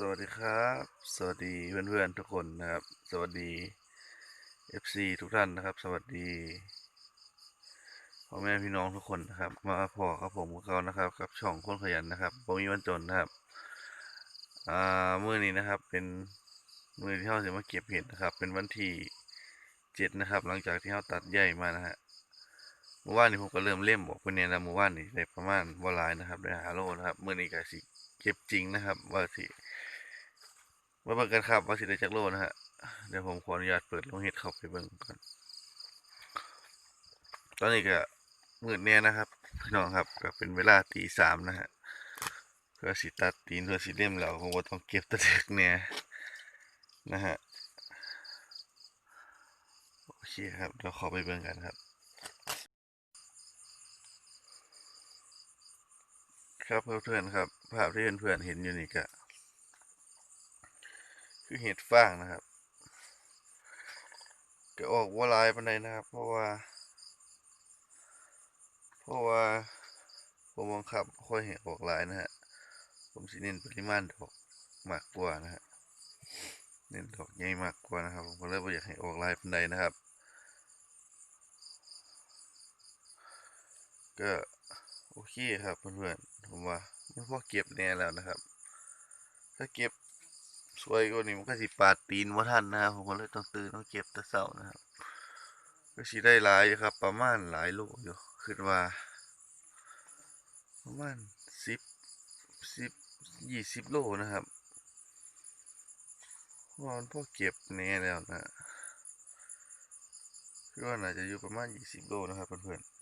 สวัสดีครับ สวัสดีเพื่อนๆทุกคนนะครับ สวัสดี FC ทุกท่านนะครับ สวัสดีพ่อแม่พี่น้องทุกคนนะครับ มาพอกับผมกับเขานะครับกับช่องคนขยันนะครับผมมีวันจนนะครับอ่ามื้อนี้นะครับเป็นมือที่เราจะมาเก็บเห็ดนะครับ เป็นวันที่เจ็ดนะครับ หลังจากที่เราตัดใหญ่มานะฮะเมื่อวานนี้ผมก็เริ่มเล่มบอกเพื่อนเนี่ยนะเมื่อวานนี้ได้ประมาณวหลายนะครับได้หาโลนะครับมื้อนี้ก็สิเก็บจริงนะครับ ว่าสิ มาเบิ่งกันครับว่าสิได้จักโลนะฮะ เดี๋ยวผมขออนุญาตเปิดลงเฮ็ดเข้าไปเบิ่งก่อน ตอนนี้ก็มืดแน่นะครับพี่น้องครับก็เป็นเวลาตีสามนะฮะเพื่อสิตัดตีนเพื่อสิเล่มแล้วผมก็ต้องเก็บตะเด็กแน่นะฮะโอเคครับเราขอไปเบิ่งกันครับ ครับเพื่อนๆครับ ภาพที่เพื่อนๆเห็นอยู่นี่ก็ คือเห็ดฟางนะครับก็ออกว่าลายปานใดนะครับ เพราะว่า เพราะว่าผมบังคับบ่ค่อยเห็นออกลายนะฮะผมสิเน้นปริมาณดอกมากกว่านะฮะเน้นดอกใหญ่มากกว่านะครับ ผมก็เลยบ่อยากให้ออกลายปานใดนะครับ ก็โอเคครับเพื่อนๆผมว่ามันพอเก็บแน่แล้วนะครับ ถ้าเก็บ สวยกว่านี้มันก็สิปาดตีนว่าทันนะครับผมก็เลยต้องตื่นต้องเก็บต่เช้านะครับ ก็สิได้หลายครับ ประมาณหลายโลอยู่คิดว่า ประมาณสิบสิบยี่สิบโลนะครับว่ามันพอเก็บแน่แล้วนะคือว่าน่าจะอยู่ประมาณยี่สิบโลนะครับเพื่อนๆ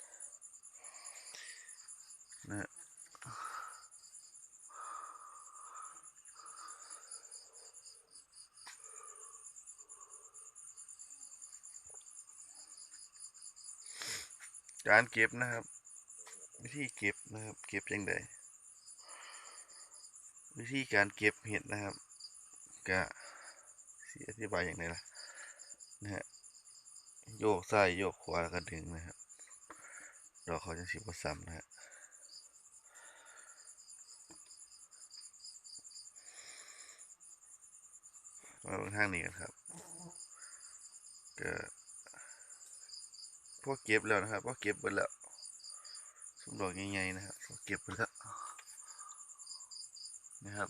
การเก็บนะครับ วิธีเก็บนะครับ เก็บยังไงวิธีการเก็บเห็ดนะครับก็สีอธิบายอย่างไรล่ะนะฮะโยกซ้ายโยกขวาแล้วก็ดึงนะครับดอกเขาจะสิบซ้ำนะฮะมาทางนี้กันครับก็ พวกเก็บแล้วนะครับพวกเก็บไปแล้วสุมดอกใหญ่ๆนะครับพวกเก็บไปแล้วนะครับ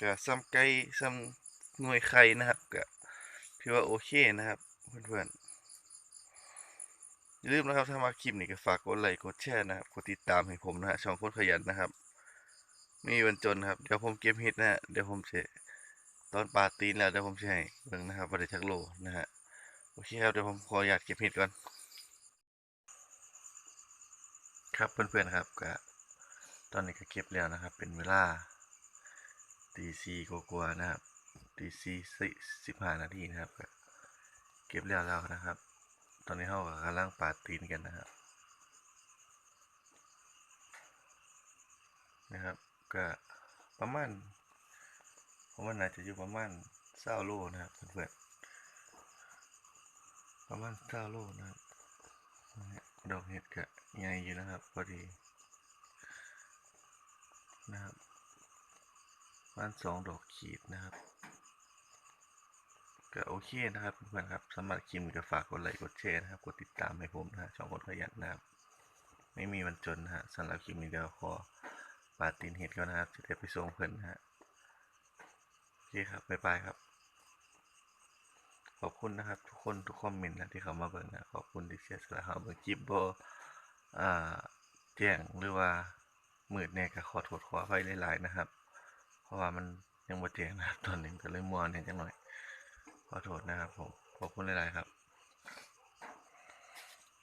ก็ซ้ำไก่ซ้ำหน่วยไข่นะครับก็ถือว่าโอเคนะครับเพื่อนๆ อย่าลืมนะครับถ้ามาคลิปนี้ก็ฝากกดไลค์กดแชร์นะครับกดติดตามให้ผมนะฮะช่องโคนขยันนะครับ มีวันจนครับเดี๋ยวผมเก็บเห็ดนะฮะเดี๋ยวผมจะตอนปาตีนแล้วเดี๋ยวผมจะให้เบิ่งนะครับว่าได้จักโลนะฮะโอเคครับเดี๋ยวผมขออนุญาตเก็บเห็ดก่อน ครับเพื่อนๆครับก็ตอนนี้ก็เก็บแล้วนะครับ เป็นเวลาตีสี่กว่านะครับตีสี่สิบห้านาทีนะครับ เก็บแล้วแล้วนะครับ ตอนนี้เขากำลังปาดตีนกันนะครับ นะครับก็ประมาณผมว่าน่าจะอยู่ประมาณเศร้าโลนะครับเพื่อนๆประมาณเศร้าโลนะครับดอกเห็ดก็ใหญ่อยู่นะครับพอดีนะครับประมาณสองดอกขีดนะครับ ก็โอเคนะครับเพื่อนๆครับสำหรับคลิปนี้ก็ฝากกดไลค์กดแชร์นะครับ กดติดตามให้ผมนะฮะช่องคนขยันนะครับ ไม่มีวันจนนะฮะสำหรับคลิปนี้เดี๋ยวขอปาตีนเห็ดก่อนนะครับ จะได้ไปส่งเพื่อนนะฮะโอเคครับบ๊ายบายครับ ขอบคุณนะครับ ทุกคนทุกคอมเมนต์นะที่เข้ามาเบิ่งนะขอบคุณที่เชียร์สละหาเบิ่งคลิปบ่อ่าแจ้งหรือว่ามืดแน่ก็ขอโทษขออภัยหลายๆนะครับ เพราะว่ามันยังบ่แจ้งนะครับตอนนี้ก็เลยมัวเนี่ยจังหน่อย ขอโทษนะครับผม ขอบคุณหลาย ๆ ครับ